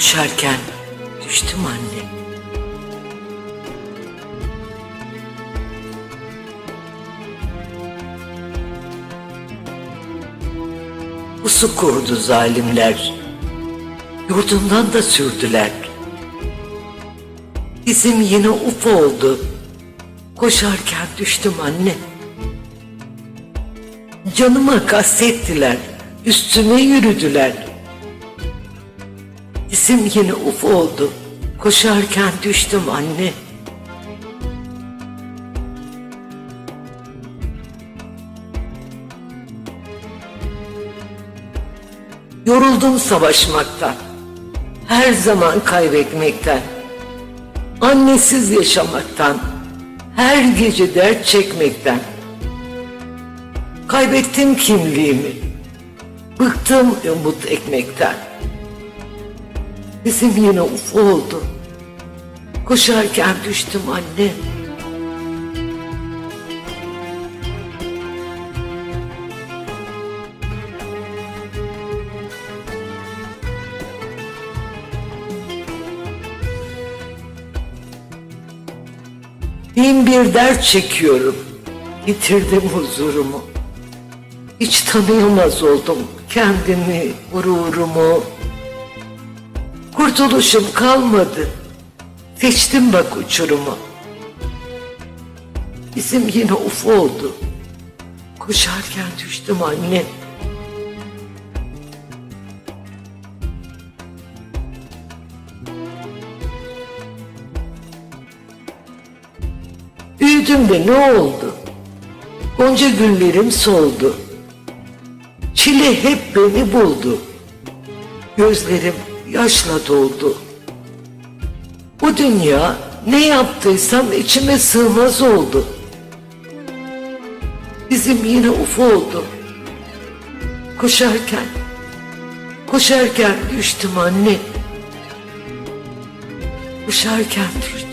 Koşarken düştüm anne. Pusu kurdu zalimler. Yurdundan da sürdüler. Bizim yine uf oldu. Koşarken düştüm anne. Canıma kastettiler. Üstüme yürüdüler. İsim yine uf oldu. Koşarken düştüm anne. Yoruldum savaşmaktan. Her zaman kaybetmekten. Annesiz yaşamaktan. Her gece dert çekmekten. Kaybettim kimliğimi. Bıktım umut ekmekten. Bizim yine uf oldu. Koşarken düştüm anne. Bin bir dert çekiyorum. Yitirdim huzurumu. Hiç tanıyamaz oldum kendimi, gururumu. Kurtuluşum kalmadı. Seçtim bak uçurumu. Bizim yine uf oldu. Koşarken düştüm anne. Büyüdüm de ne oldu? Gonca güllerim soldu. Çile hep beni buldu. Gözlerim yaşla doldu. Bu dünya ne yaptıysam içime sığmaz oldu. Bizim yine uf oldu. Koşarken, koşarken düştüm anne. Koşarken düştüm.